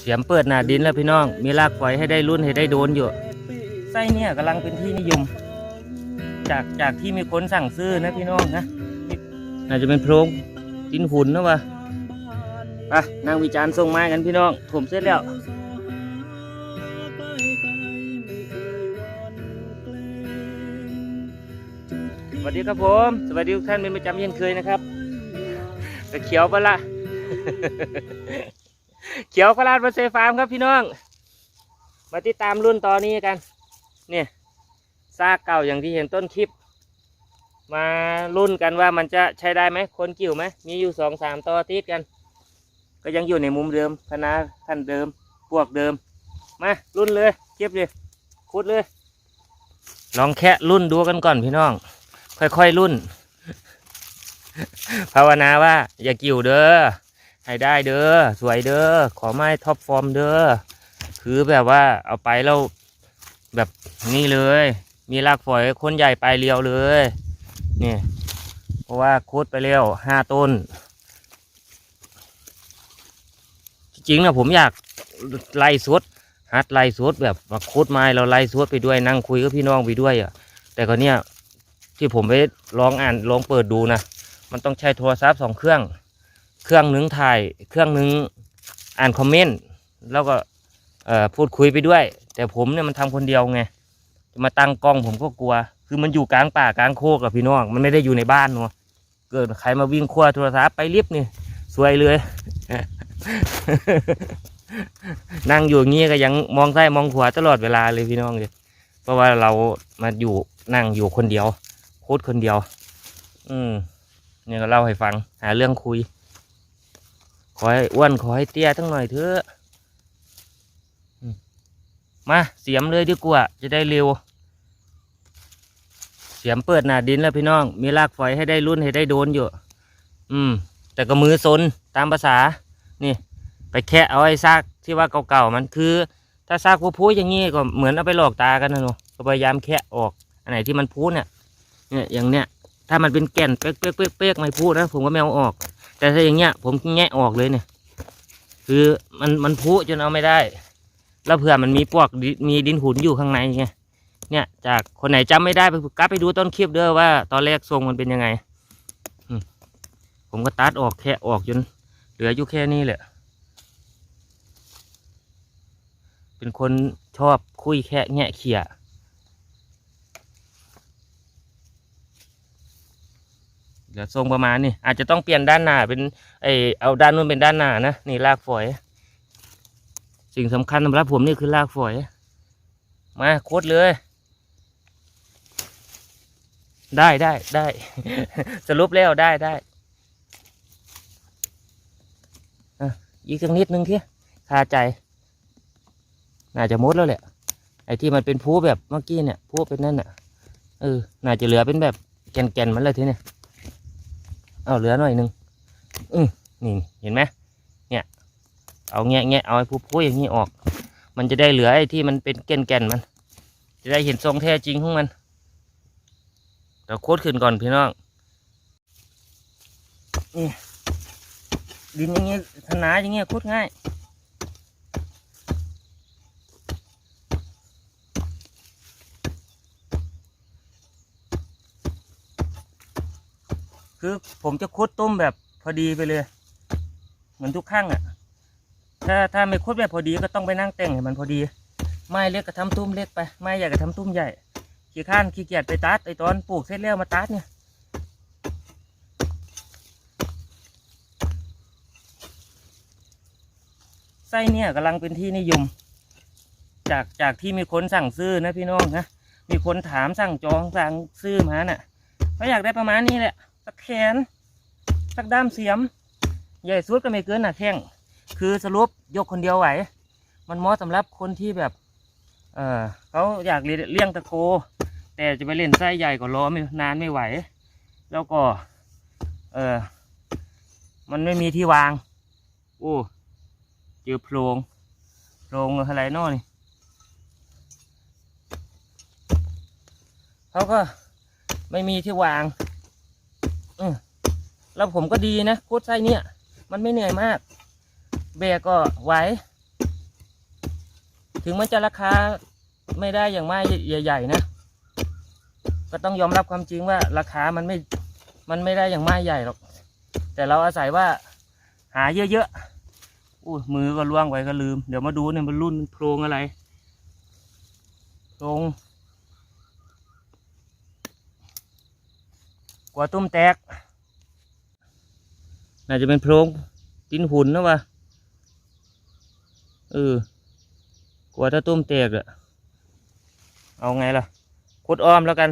เสียมเปิดหนาดินแล้วพี่น้อง มีรากฝอยให้ได้รุ่นให้ได้โดนอยู่ ไส้เนี่ยกำลังเป็นที่นิยม จากจากที่มีคนสั่งซื้อนะพี่น้องนะน่าจะเป็นโพรงดินหุ่นนะวะอะนางวิจารณ์ส่งไม้กันพี่น้อง ผมเสร็จแล้วสวัสดีครับผม สวัสดีทุกท่านเป็นประจำเช่นเคยนะครับกระเขียวปะละ เขียวพลาดมาเซฟาร์มครับพี่น้อง มาติดตามรุ่นตอนนี้กัน เนี่ยซากเก่าอย่างที่เห็นต้นคลิป มารุ่นกันว่ามันจะใช้ได้ไหมคนกิ่วไหมมีอยู่สองสามต่อติดกัน ก็ยังอยู่ในมุมเดิมคณะท่านเดิมพวกเดิม มารุ่นเลยเก็บเลยขุดเลยลองแค่รุ่นดูกันก่อนพี่น้อง ค่อยๆรุ่น ภาวนาว่าอย่ากิ่วเด้อ ให้ได้เด้อสวยเด้อขอไม้ท็อปฟอร์มเด้อคือแบบว่าเอาไปแล้วแบบนี่เลย มีรากฝอยคนใหญ่ปลายเรียวเลยนี่เพราะว่าคุดไปแล้วห้าต้น จริงๆนะผมอยากไล่สดฮัดไล่สดแบบมาคุดไม้เราไล่สดไปด้วยนั่งคุยกับพี่น้องไปด้วยอะ แต่ก็เนี่ยที่ผมไปลองอ่านลองเปิดดูนะมันต้องใช้โทรศัพท์สองเครื่อง เครื่องหนึ่งถ่าย เครื่องหนึ่งอ่านคอมเมนต์แล้วก็พูดคุยไปด้วย แต่ผมเนี่ยมันทำคนเดียวไงจะมาตั้งกล้องผมก็กลัว คือมันอยู่กลางป่ากลางโคกกับพี่น้องมันไม่ได้อยู่ในบ้านเนาะเกิดใครมาวิ่งคว้าโทรศัพท์ไปลิฟต์นี่สวยเลย นั่งอยู่อย่างงี้ก็ยังมองซ้ายมองขวาตลอดเวลาเลยพี่น้องเลยเพราะว่าเรามาอยู่นั่งอยู่คนเดียว โคตรคนเดียว อืมเนี่ยก็เล่าให้ฟัง หาเรื่องคุย ขอให้อ้วนขอให้เตี้ยทั้งหน่อยเถอะมาเสียมเลยดีกว่าจะได้เร็ว เสียมเปิดหน้าดินแล้วพี่น้อง มีรากฝอยให้ได้รุ่นให้ได้โดนอยู่ อืม แต่ก็มือซนตามภาษา นี่ ไปแคะเอาไอ้ซากที่ว่าเก่าๆมันคือ ถ้าซากพูๆอย่างงี้ก็เหมือนเอาไปหลอกตากันนะเนาะก็พยายามแคะออก อันไหนที่มันพูเนี่ยเนี่ยอย่างเนี้ยถ้ามันเป็นแก่นเป๊กเป๊กเป๊กเป๊กไม่พูดนะผมก็ไม่เอาออก แต่ถ้าอย่างเงี้ย ผมแงะออกเลยเนี่ย คือมันมันพุจนเอาไม่ได้ แล้วเผื่อมันมีพวกมีดินหุนอยู่ข้างในไงเนี่ย จากคนไหนจำไม่ได้ไปกลับไปดูต้นคลิปเด้อว่า ตอนแรกทรงมันเป็นยังไงผมก็ตัดออกแค่ออกจนเหลืออยู่แค่นี้แหละ เป็นคนชอบคุยแค่แงะเขี่ย เดี๋ยวทรงประมาณนี้อาจจะต้องเปลี่ยนด้านหน้าเป็นไอเอาด้านนู้นเป็นด้านหน้านะนี่รากฝอย สิ่งสำคัญสำหรับผมนี่คือรากฝอย มาโคตรเลย ได้ได้ได้ สรุปแล้วได้ได้อะอีกสักนิดนึงเที่ยคาใจ น่าจะมดแล้วแหละไอ้ที่มันเป็นพูแบบเมื่อกี้เนี่ยพูเป็นนั่นน่ะเออน่าจะเหลือเป็นแบบแก่นๆมันเลยทีเนี่ย เอาเหลือหน่อยหนึ่งอืมนี่เห็นไหมเนี่ย เอาแงะแงะเอาไอ้ผู้พูอย่างนี้ออก มันจะได้เหลือไอ้ที่มันเป็นแก่นแก่นมัน จะได้เห็นทรงแท้จริงของมันเดี๋ยวโคตรขึ้นก่อนพี่น้องนี่ดินอย่างเงี้ยธนาอย่างเงี้ยโคตรง่าย คือผมจะคุดต้มแบบพอดีไปเลย เหมือนทุกครั้งอะ ถ้าถ้าไม่คุดแบบพอดีก็ต้องไปนั่งแต่งให้มันพอดี ไม้เล็กก็ทำตุ้มเล็กไป ไม้ใหญ่ก็ทำตุ้มใหญ่ ขี้ข้านขี้เกียจไปตัดไอตอนปลูกเสร็จแล้วมาตัดเนี่ยไส้เนี่ยกำลังเป็นที่นิยม จากจากที่มีคนสั่งซื้อนะพี่น้องนะมีคนถามสั่งจองสั่งซื้อมาน่ะเขาอยากได้ประมาณนี้แหละ สักแขน สักด้ามเสียม ใหญ่สุดก็ไม่เกินหนักแข้ง คือสรุปยกคนเดียวไหว มันเหมาะสำหรับคนที่แบบ เออเขาอยากเลี้ยงตะโก แต่จะไปเล่นไส้ใหญ่ก็รอไม่นานไม่ไหว แล้วก็ เออมันไม่มีที่วาง โอ้เจอโพรงโพรงอะไรเนอนี่เขาก็ไม่มีที่วาง แล้วผมก็ดีนะโคตรไส้เนี่ย มันไม่เหนื่อยมาก แบกก็ไหว ถึงมันจะราคาไม่ได้อย่างไม้ใหญ่ ๆ นะ ก็ต้องยอมรับความจริงว่าราคามันไม่ มันไม่ได้อย่างไม้ใหญ่หรอก แต่เราอาศัยว่าหาเยอะๆอู้มือก็ล่วงไว้ก็ลืม เดี๋ยวมาดูเนี่ยมันรุ่นโพรงอะไรโพรง กว่าตุ้มแตก น่าจะเป็นโพรงดินหุ่นนะวะเออกว่าถ้าตุ้มแตกอะเอาไงล่ะขุดอ้อมแล้วกัน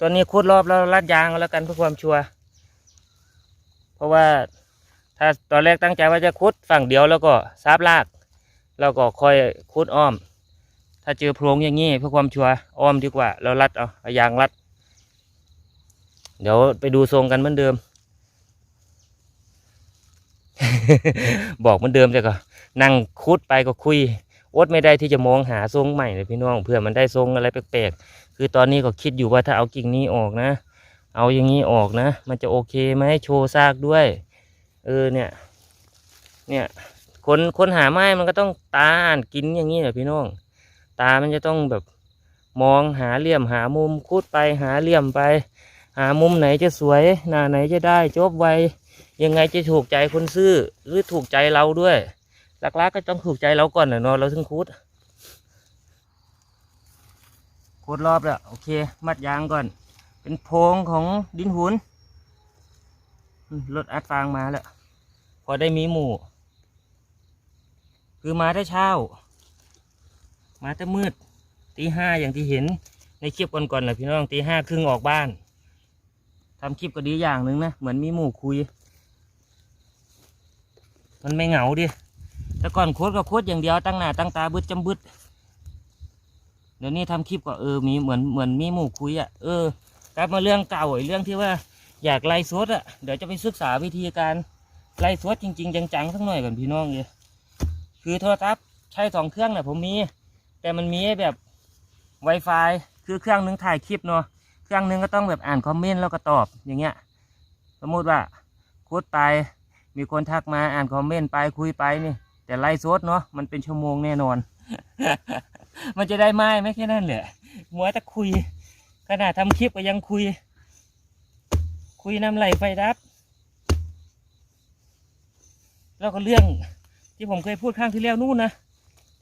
ตอนนี้ขุดรอบแล้วลัดยางแล้วกันเพื่อความชัวร์เพราะว่าถ้าตอนแรกตั้งใจว่าจะขุดฝั่งเดียวแล้วก็ซาบลาก แล้วก็ค่อยขุดอ้อม ถ้าเจอโพรงอย่างงี้เพื่อความชัวร์อ้อมดีกว่า เราลัดเอาเอายางลัด เดี๋ยวไปดูทรงกันเหมือนเดิม บอกเหมือนเดิมแต่ก็ นั่งคุดไปก็คุยอดไม่ได้ที่จะมองหาทรงใหม่เลยพี่น้องเพื่อมันได้ทรงอะไรแปลกๆคือตอนนี้ก็คิดอยู่ว่าถ้าเอากิ่งนี้ออกนะ เอาอย่างนี้ออกนะ มันจะโอเคไหมโชว์ซากด้วย เออเนี่ย เนี่ยคนคนหาไม้มันก็ต้องตาอ่านกินอย่างนี้แหละพี่น้อง ตามันจะต้องแบบมองหาเหลี่ยมหามุมคุดไปหาเหลี่ยมไป หามุมไหนจะสวยหน้าไหนจะได้จบไวยังไงจะถูกใจคนซื้อหรือถูกใจเราด้วยหลักๆก็ต้องถูกใจเราก่อนนะเนาะเราถึงคุดคุดรอบแล้วโอเค มัดยางก่อน เป็นโพงของดินหุนรถอัดฟางมาแล้วพอได้มีหมู่คือมาได้เช้า มาแต่มืดตีห้าอย่างที่เห็นในคลิปก่อนๆแหละพี่น้องตีห้าครึ่งออกบ้าน ทำคลิปก็ดีอย่างหนึ่งนะเหมือนมีหมู่คุย มันไม่เหงาดิแต่ก่อนโคตรก็โคตรอย่างเดียวตั้งหน้าตั้งตาบึดจำบึดเดี๋ยวนี้ทำคลิปก็เออมีเหมือนเหมือนมีหมู่คุยอะ่ะเออกลับมาเรื่องเก่าไอ้เรื่องที่ว่าอยากไล่สดอะ่ะเดี๋ยวจะไปศึกษาวิธีการไล่สดจริง ๆ จังๆสักหน่อยก่อนพี่น้องเลยคือโทรศัพท์ใช้สองเครื่องนะผมมี แต่มันมีแบบ Wi-Fi คือเครื่องนึงถ่ายคลิปเนาะ เครื่องหนึงก็ต้องแบบอ่านคอมเมนต์แล้วก็ตอบอย่างเงี้ย สมมุติว่าโคตรไปมีคนทักมาอ่านคอมเมนต์ไปคุยไปนี่ แต่ไล่โซดเนาะมันเป็นชั่วโมงแน่นอน มันจะได้ไหมไม่แค่นั้นแหละมัวแต่คุย ขนาดทำคลิปก็ยังคุย คุยน้ำไหลไฟดับ แล้วก็เรื่องที่ผมเคยพูดข้างที่แล้วนู่นนะ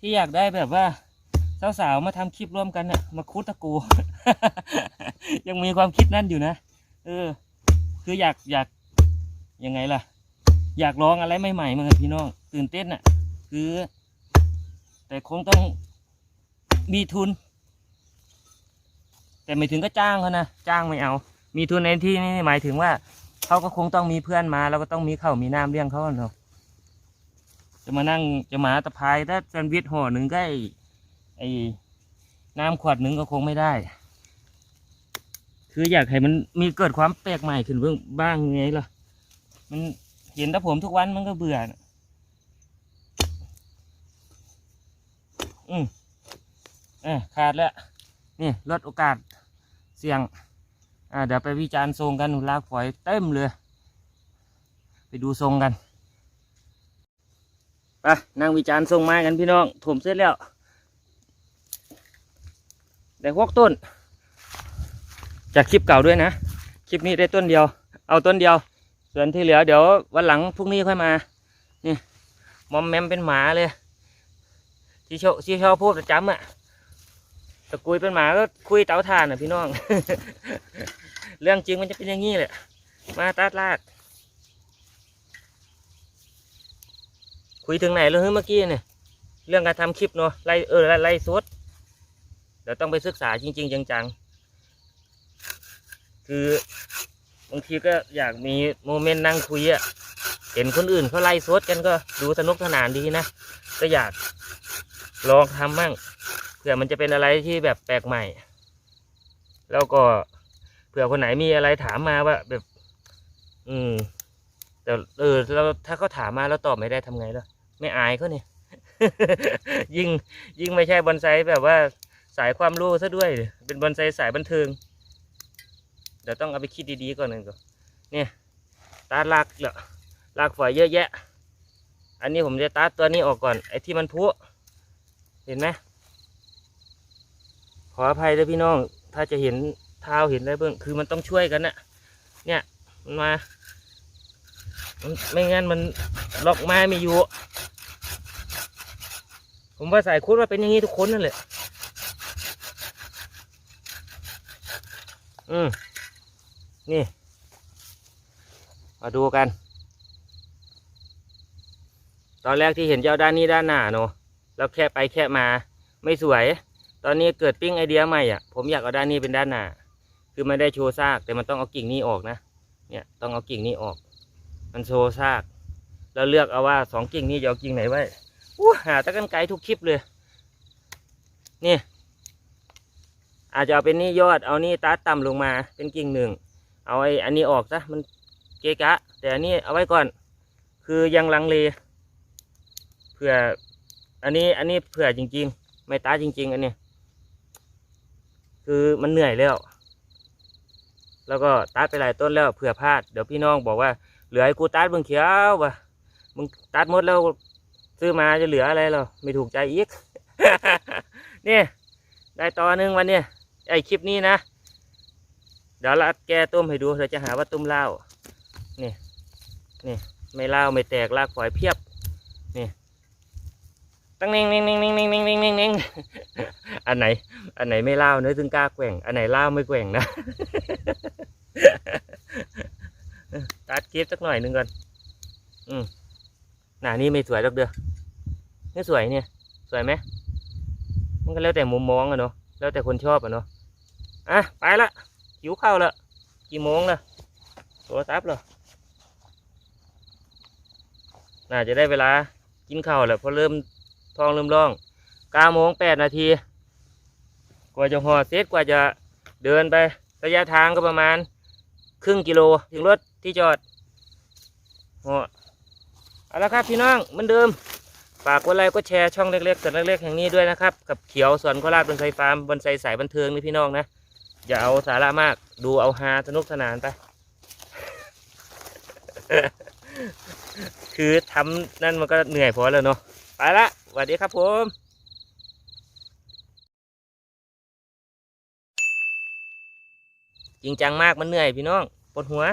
ที่อยากได้แบบว่า สาวๆมาทำคลิปร่วมกันน่ะมาคุดตะกู ยังมีความคิดนั่นอยู่นะ เออ คืออยากอยากยังไงล่ะ อยากลองอะไรใหม่ๆมือนกันพี่น้องตื่นเต้นอะ คือ แต่คงต้องมีทุน แต่ไม่ถึงก็จ้างเขานะจ้างไม่เอา มีทุนในที่นี่หมายถึงว่าเขาก็คงต้องมีเพื่อนมา แล้วก็ต้องมีเขามีน้ำเลี้ยงเขาเนาะจะมานั่งจะมาตะพายถ้าแซนด์วิชห่อหนึ่งก็ ไอ้น้ำขวดหนึ่งก็คงไม่ได้ คืออยากให้มันมีเกิดความแปลกใหม่ขึ้นเบื้องบ้างไงล่ะ มันเห็นแต่ผมทุกวันมันก็เบื่อนะอืมเออขาดแล้ว นี่ลดโอกาสเสี่ยง อ่า เดี๋ยวไปวิจารณ์ทรงกันลากฝอยเต็มเลย ไปดูทรงกัน ไปนั่งวิจารณ์ทรงไม้กันพี่น้อง ถมเสร็จแล้ว ได้หกต้น จากคลิปเก่าด้วยนะ คลิปนี้ได้ต้นเดียว เอาต้นเดียว ส่วนที่เหลือเดี๋ยววันหลังพรุ่งนี้ค่อยมา นี่มอมแมมเป็นหมาเลย ที่ชอบที่ชอบพูดประจำอะตะกุยเป็นหมาก็คุยเตาถ่านอะพี่น้อง เรื่องจริงมันจะเป็นอย่างนี้แหละ มาตัดลากคุยถึงไหนแล้วเฮ้ยเมื่อกี้เนี่ย เรื่องการทำคลิปเนาะไล่เออไล่ไล่สด เดี๋ยวต้องไปศึกษาจริง ๆ จังๆ คือบางทีก็อยากมีโมเมนต์นั่งคุยอะเห็นคนอื่นเขาไล่สดกันก็ดูสนุกสนานดีนะ ก็อยากลองทำมั่งเผื่อมันจะเป็นอะไรที่แบบแปลกใหม่ แล้วก็เผื่อคนไหนมีอะไรถามมาว่าแบบ อืมแต่เออเราถ้าเขาถามมาแล้วตอบไม่ได้ทำไงล่ะไม่อายเขาเนี่ย ยิ่งยิ่งไม่ใช่บอนไซแบบว่า สายความรู้ซะด้วย เป็นบอนไซสายบันเทิง เดี๋ยวต้องเอาไปคิดดีๆก่อนหนึ่งก่อนเนี่ยตาลากเหรอลากฝอยเยอะแยะ อันนี้ผมจะตัดตัวนี้ออกก่อน ไอ้ที่มันพุเห็นไหมขออภัยด้วยพี่น้อง ถ้าจะเห็นเท้าเห็นอะไรเบื้องคือมันต้องช่วยกันนะเนี่ยมันมาไม่งั้นมันล็อกไม้ไม่อยู่ ผมว่าสายคุดว่าเป็นอย่างนี้ทุกคนนั่นแหละ อืมนี่ มาดูกัน ตอนแรกที่เห็นเจ้าด้านนี้ด้านหน้าเนอะแล้วแค่ไปแค่มา ไม่สวย ตอนนี้เกิดปิ้งไอเดียใหม่อะ ผมอยากเอาด้านนี้เป็นด้านหน้า คือไม่ได้โชว์ซาก แต่มันต้องเอากิ่งนี้ออกนะ เนี่ย ต้องเอากิ่งนี้ออก มันโชว์ซาก แล้วเลือกเอาว่าสองกิ่งนี้จะเอากิ่งไหนไว้อู้หาตะกันไกลทุกคลิปเลย นี่ อาจจะเอาเป็นนี่ยอดเอานี่ตัดต่ำลงมาเป็นกิ่งหนึ่ง เอาไอ้อันนี้ออกซะมันเกะกะ แต่อันนี้เอาไว้ก่อน คือยังลังเลเผื่ออันนี้อันนี้เผื่อจริง ๆ ไม่ตัดจริง ๆ อันนี้คือมันเหนื่อยแล้ว แล้วก็ตัดไปหลายต้นแล้วเผื่อพลาดเดี๋ยวพี่น้องบอกว่าเหลือให้กูตัดเบิ่งเขียววะมึงตัดหมดแล้วซื้อมาจะเหลืออะไรหรอไม่ถูกใจอีกนี่ได้ต่อหนึ่งวันเนี่ย ไอคลิปนี้นะ เดี๋ยวเราแก้ต้มให้ดูเราจะหาว่าต้มเหล้านี่นี่ไม่เหล้าไม่แตกลากฝอยเพียบนี่ตั้งเน่งเน่งเน่งเน่งเน่งเน่งเน่งเน่งเน่งอันไหน อันไหนไม่เหล้าเนื้อถึงกล้าแกว่ง อันไหนเหล้าไม่แกว่งนะตัดคลิปสักหน่อยหนึ่งก่อนอืมหน้านี่ไม่สวยหรอกเด้อนี่สวยเนี่ย สวยไหมมันก็แล้วแต่มุมมองอะเนาะ แล้วแต่คนชอบอะเนาะ อะ ไปละหิวข้าวละกี่โมงละโทรศัพท์เหรอน่าจะได้เวลากินข้าวแล้วพราะเริ่มท้องเริ่มร้องเก้าโมงแปดนาที กว่าจะห่อเสร็จกว่าจะเดินไประยะทางก็ประมาณ ครึ่งกิโลถึงรถที่จอดห่อเอาละครับพี่น้องเหมือนเดิมฝากกดไลค์กดแชร์ช่องเล็กๆส่วนเล็กๆแห่งนี้ด้วยนะครับ กับเขียวสวนโคราชบนไซฟาร์มบนไซสายบันเทิงนี่พี่น้องนะ อย่าเอาสาระมาก ดูเอาฮาสนุกสนานไป คือทำนั่นมันก็เหนื่อยพอแล้วเนาะไปละสวัสดีครับผมจริงจังมากมันเหนื่อยพี่น้องปวดหัว